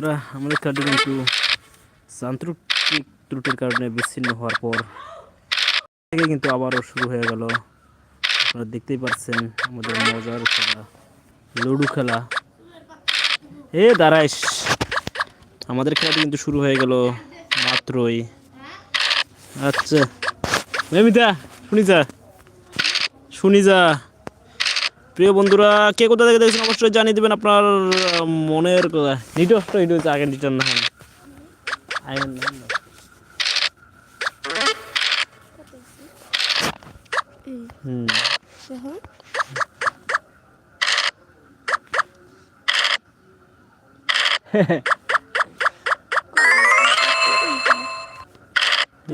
বন্ধুরা, আমাদের খেলাটি কিন্তু যান্ত্রিক ত্রুটির কারণে বিচ্ছিন্ন হওয়ার পর থেকে কিন্তু আবারও শুরু হয়ে গেল। আপনারা দেখতেই পাচ্ছেন আমাদের মজার খেলা, লুডু খেলা। এ দাঁড়াইস আমাদের খেলাটি কিন্তু শুরু হয়ে গেল মাত্রই। আচ্ছা। মেমিতা শুনি যা শুনি যা প্রিয় বন্ধুরা, কে কোথা থেকে দেখছেন অবশ্যই জানিয়ে দেবেন আপনার মনের কথা। আগে না।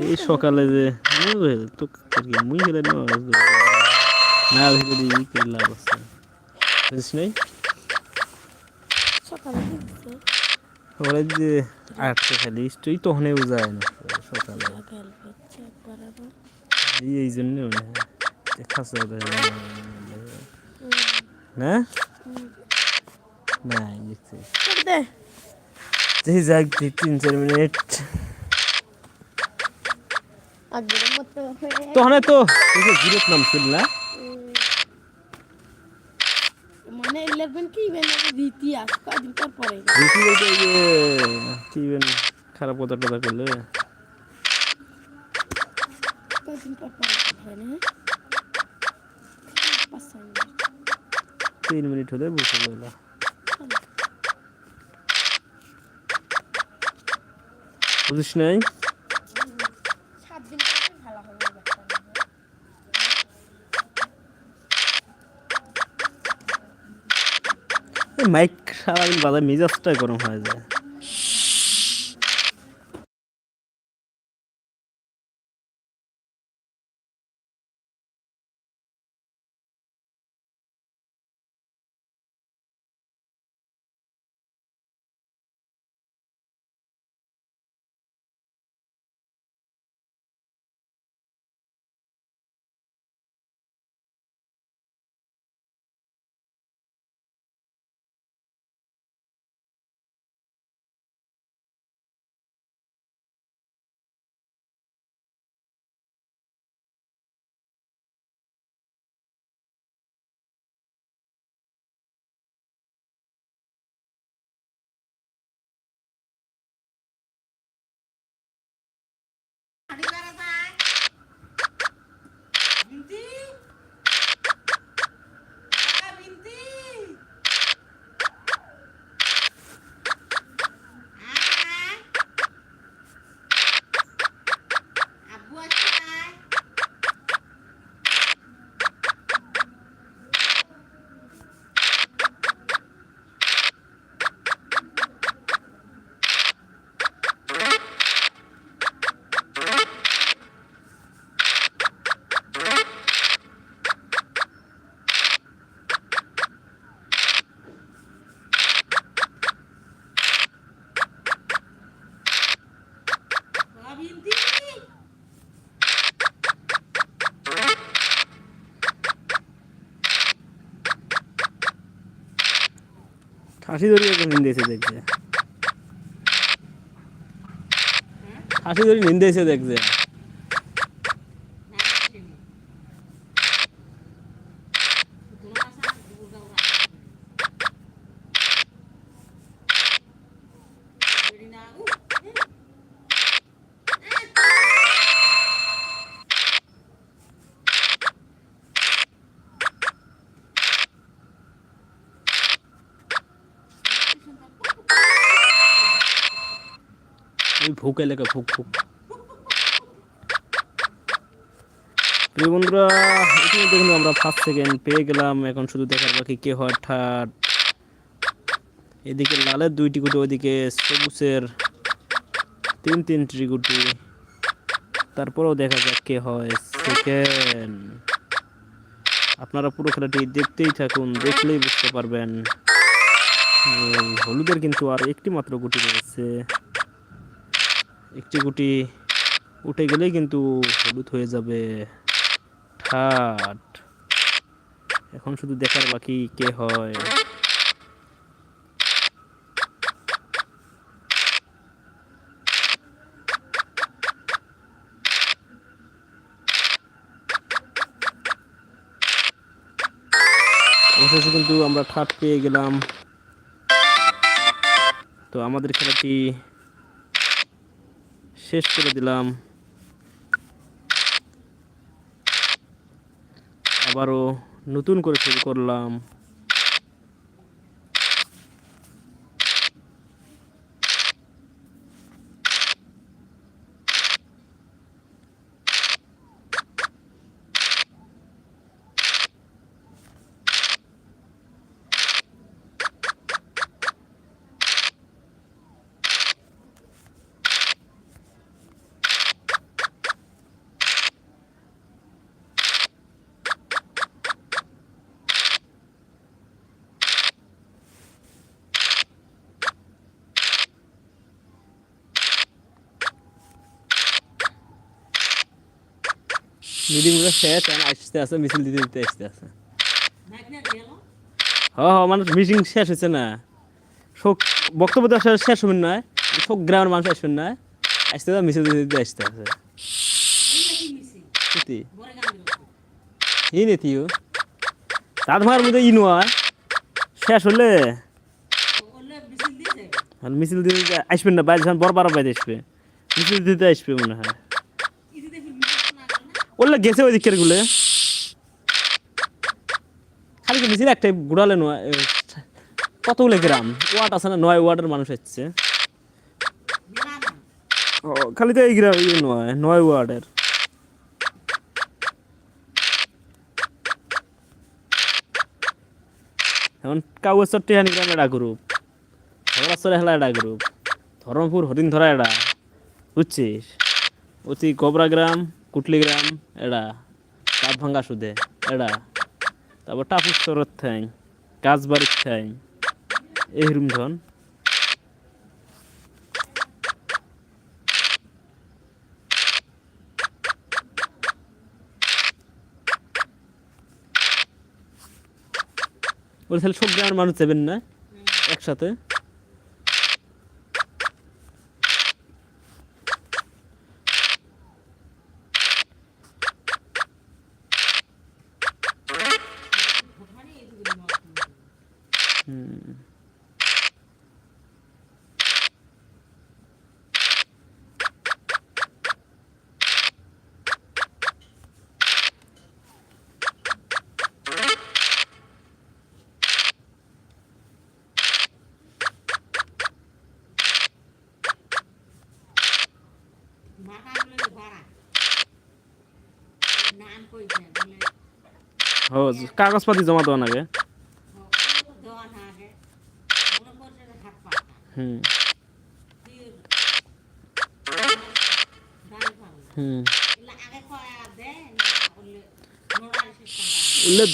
এই সকালে যে মুই গেলে না ভেবে দিই কি লাভ আছে। বুঝিস নাই? সকালে ওরা যে আটকে খেলিস তুই তখনও যায় না। সকালে। খেল এই জন্য দেখাস না? না দেখছি। যাক তিন চার মিনিট। তখন তো জিরোত নামছিল না মানে কি ইভেন আগে ইতিহাস কয়দিন পর পরে দেখি বলতে যে কি বেন খারাপ কথা টথা করলে কয়দিন পর পরে হয় না মিনিট। তিন মিনিট হলে বুঝতে গেল বুঝিস নাই? সাত দিন ভালো হবে মাইক সারাদিন বাজার মেজাজটাই গরম হয়ে যায়। খাসি ধরি এখন নিন্দেছে দেখছে। খাসি ধরি নিন্দেছে দেখছে। ভুক এলাকা ভুক ভুক প্রিয় বন্ধুরা, ইতিমধ্যে কিন্তু আমরা ফার্স্ট সেকেন্ড পেয়ে গেলাম। এখন শুধু দেখার বাকি কে হয় থার্ড এদিকে লালের দুইটি গুটি ওইদিকে সবুজের তিন তিনটি গুটি তারপরেও দেখা যাক কে হয় সেকেন্ড আপনারা পুরো খেলাটি দেখতেই থাকুন, দেখলেই বুঝতে পারবেন। হলুদের কিন্তু আর একটি মাত্র গুটি রয়েছে। একটি গুটি উঠে গেলেই কিন্তু হলুদ হয়ে যাবে। ঠাট। এখন শুধু দেখার বাকি কে হয়? অবশেষে কিন্তু আমরা ঠাট পেয়ে গেলাম। তো আমাদের খেলাটি শেষ করে দিলাম। আবারও নতুন করে শুরু করলাম। মিটিংগুলো শেষ এখন আসতে আছে মিছিল দিতে দিতে আসতে আছে হ হ মানে মিটিং শেষ হয়েছে না শোক বক্তব্য তো শেষ- শেষ হবেন না শোক গ্রামের মানুষ আসবেন না আসতে তো মিছিল দিতে দিতে আসতে আছে ই নীতিও রাত ভাঙার মধ্যে ই নয় শেষ হলে মিছিল দিতে আসবেন না বাইরে বড় বাইরে আসবে মিছিল দিতে আসবে মনে হয় ওগুলো গেছে ওই দিকেরগুলো। খালি কি মিছিল একটাই ঘুরালে নয় কতগুলো গ্রাম? ওয়ার্ড আছে না, নয় ওয়ার্ডের মানুষ হচ্ছে। ও, খালি তো এই গ্রাম ইয়ে নয় নয় ওয়ার্ডের। এখন কাগজের টেহানি গ্রাম এটা গ্রুপ ধরাচরে হেলা এটা গ্রুপ ধর্মপুর হরিণ ধরা এটা বুঝছিস অতি গোবরা গ্রাম কুটলি গ্রাম, এডা কাঠ ভাঙ্গা সুদে, এডা। তারপর টাপুস্তরের ঠ্যাং কাজবাড়ির ঠ্যাং এইরম ধন। ওই তাহলে সব গ্রামের মানুষ যাবেন না? একসাথে হুম ও কাগজপাতি জমা দেওয়া লাগে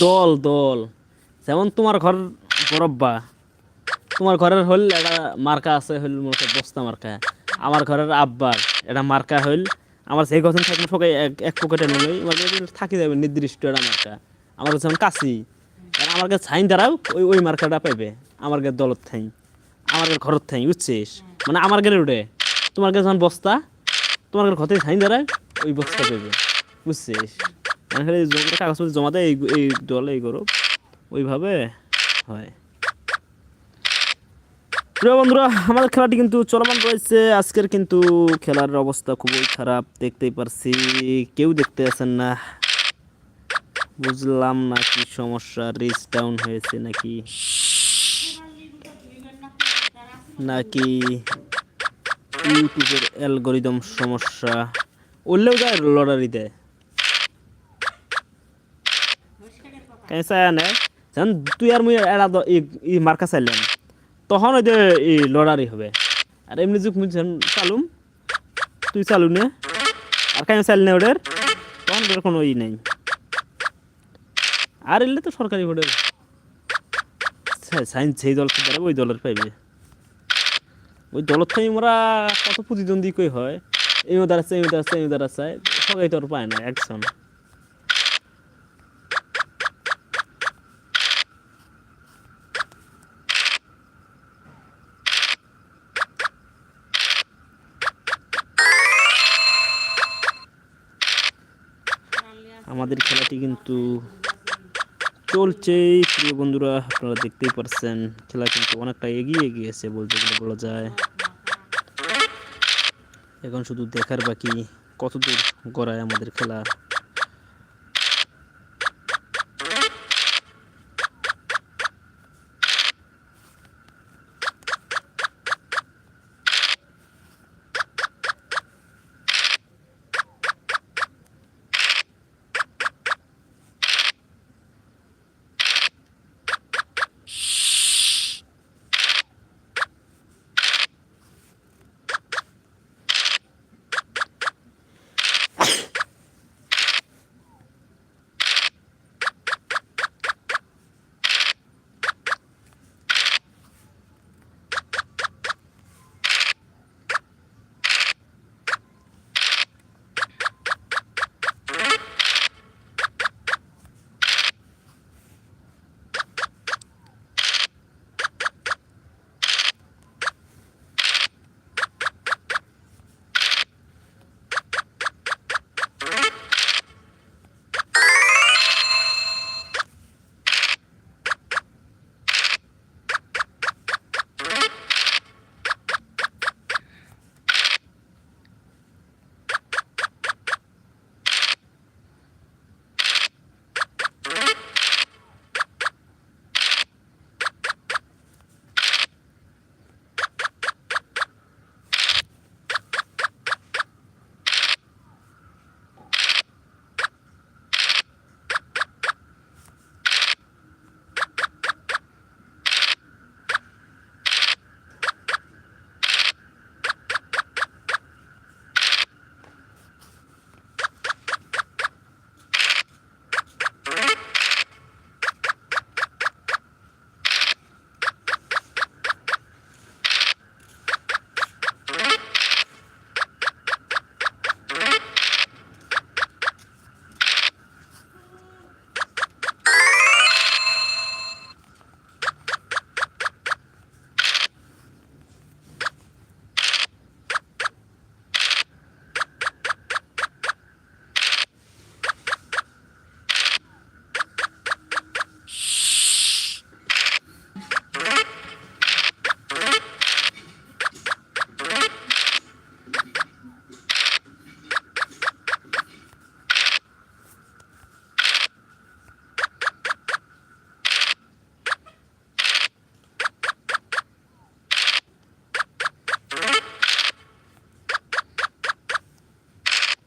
দল দল যেমন তোমার ঘর বরব্বা তোমার ঘরের হইল একটা মার্কা আছে করো বস্তা মার্কা আমার ঘরের আব্বার, এটা মার্কা হইল। আমার সেই গঠন থাকলে সবাই এক পকেটে নিলেই আমার থাকি যাবে নির্দিষ্ট একটা মার্কা। আমার কাছে কাশি। আমার কাছে ছাইন দ্বারাও ওই ওই মার্কাটা পাইবে। আমার কাছে দলত থাই আমার কাছে ঘরত থাই বুঝছিস? মানে আমার গেলে উঠে। তোমার কাছে যখন বস্তা। তোমার কাছে ঘরে ছাইন দ্বারা ওই বস্তা পাইবে। বুঝছিস? মানে কাগজপত্র জমা দেয় এই এই দল এই গরব ওইভাবে হয়। প্রিয় বন্ধুরা, আমাদের খেলাটি কিন্তু চলমান রয়েছে। আজকের কিন্তু খেলার অবস্থা খুবই খারাপ, দেখতেই পারছি। কেউ দেখতে আছেন না। বুঝলাম না কি সমস্যা রিচ ডাউন হয়েছে নাকি? নাকি ইউটিউবের অ্যালগোরিদম সমস্যা? উঠলেও যায় লটারি দেয়। কেন চায় আনে যখন তুই আর মুই এরা ই- মার্কা চাইলাম তখন ওই যে এই লড়ারি হবে। আর এমনি যুগ যখন চালুম। তুই চালু নে। আর কেন চাইল না ওদের। তখন ওদের কোনো ই নেই। আর এলে তো সরকারি ভোটের সাইন্স সেই দল দ্বারা ওই দলের পাইবে। ওই দলের থেকে মোরা কত প্রতিদ্বন্দ্বী কই হয়। এই দাঁড়াচ্ছে এই দাঁড়াচ্ছে এই দাঁড়াচ্ছে। সবাই তো আর পায় না, একজন। আমাদের খেলাটি কিন্তু চলছে। প্রিয় বন্ধুরা, আপনারা দেখতেই পারছেন, খেলা কিন্তু অনেকটা এগিয়ে গিয়েছে বলতে গেলে বলা যায়। এখন শুধু দেখার বাকি কতদূর গড়ায় আমাদের খেলা।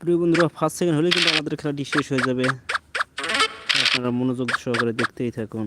প্রিয় বন্ধুরা ফার্স্ট সেকেন্ড হলে কিন্তু আমাদের খেলাটি শেষ হয়ে যাবে। আপনারা মনোযোগ সহকারে দেখতেই থাকুন।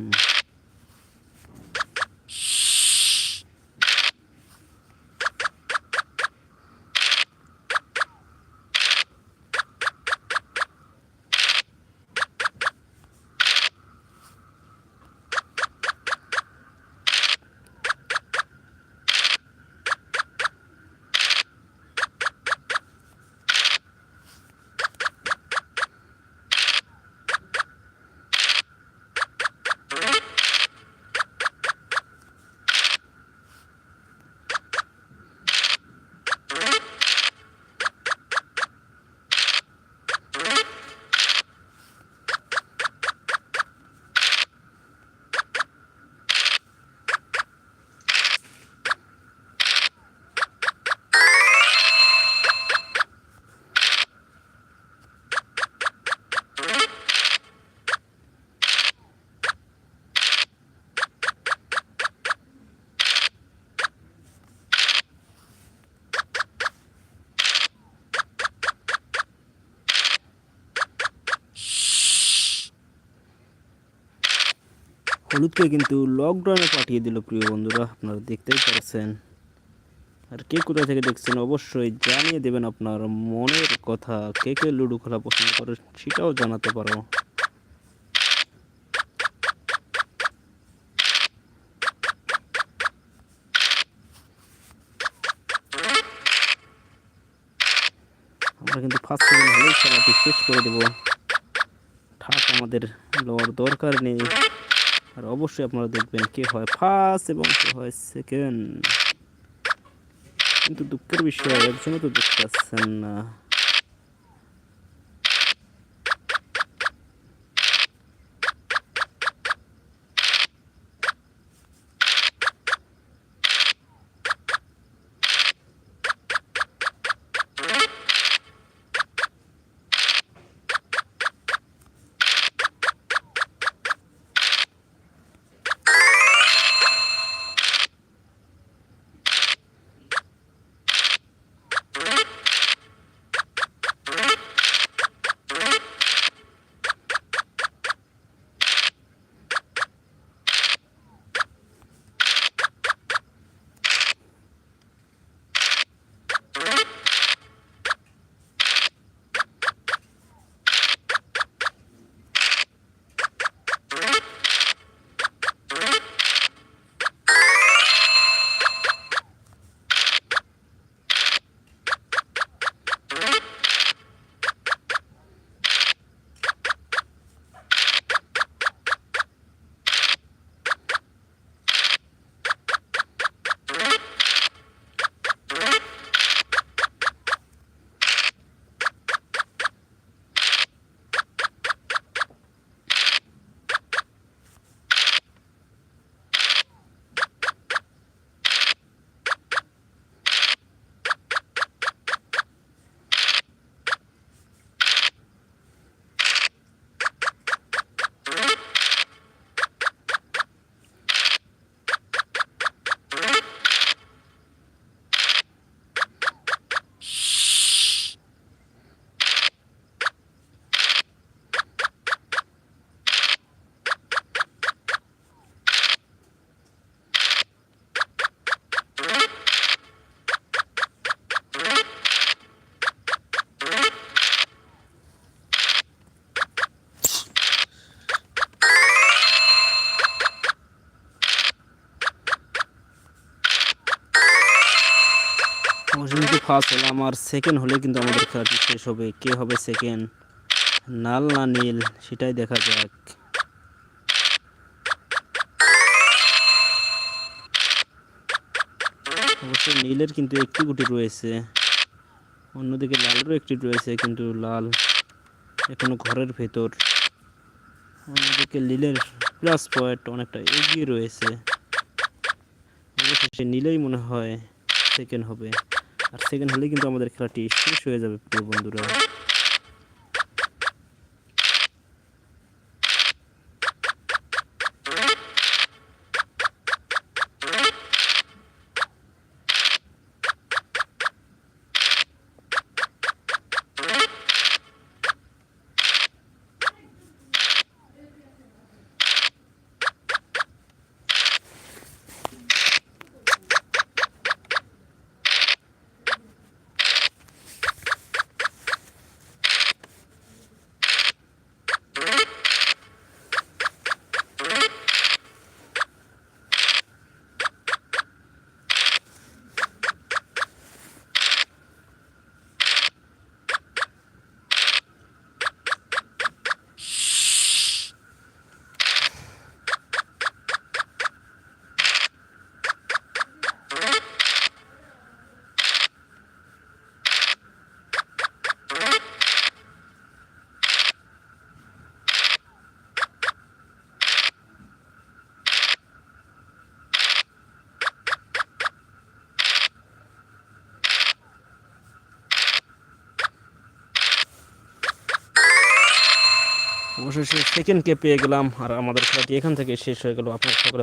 হলুদকে কিন্তু লকডাউনে পাঠিয়ে দিল প্রিয় বন্ধুরা, আপনারা দেখতেই পারছেন। আর কে কোথায় থেকে দেখছেন অবশ্যই জানিয়ে দেবেন আপনার মনের কথা। কে কে লুডো খেলা পছন্দ করে সেটাও জানাতে পারো। আমরা কিন্তু ফার্স্ট সেকেন্ড হলেই খেলাটি শেষ করে দেবো। ঠাক আমাদের লওয়ার দরকার নেই। আর অবশ্যই আপনারা দেখবেন কে হয় ফার্স্ট এবং কে হয় সেকেন্ড কিন্তু দুঃখের বিষয়, একজনও তো দেখতে পাচ্ছেন না। ফার্স্ট হলাম আমার, সেকেন্ড হলে কিন্তু আমাদের খেলাটি শেষ হবে। কে হবে সেকেন্ড? লাল না নীল? সেটাই দেখা যাক। অবশ্যই নীলের কিন্তু একটি গুটি রয়েছে। অন্যদিকে লালেরও একটি রয়েছে, কিন্তু লাল এখনও ঘরের ভেতর। অন্যদিকে নীলের প্লাস পয়েন্ট অনেকটা এগিয়ে রয়েছে। অবশেষে নীলেই মনে হয় সেকেন্ড হবে। আর সেকেন্ড হলে কিন্তু আমাদের খেলাটি শেষ হয়ে যাবে প্রিয় বন্ধুরা। অবশেষে সেকেন্ডকে পেয়ে গেলাম আর আমাদের খেলাটি এখান থেকে শেষ হয়ে গেল। আপনার সকলে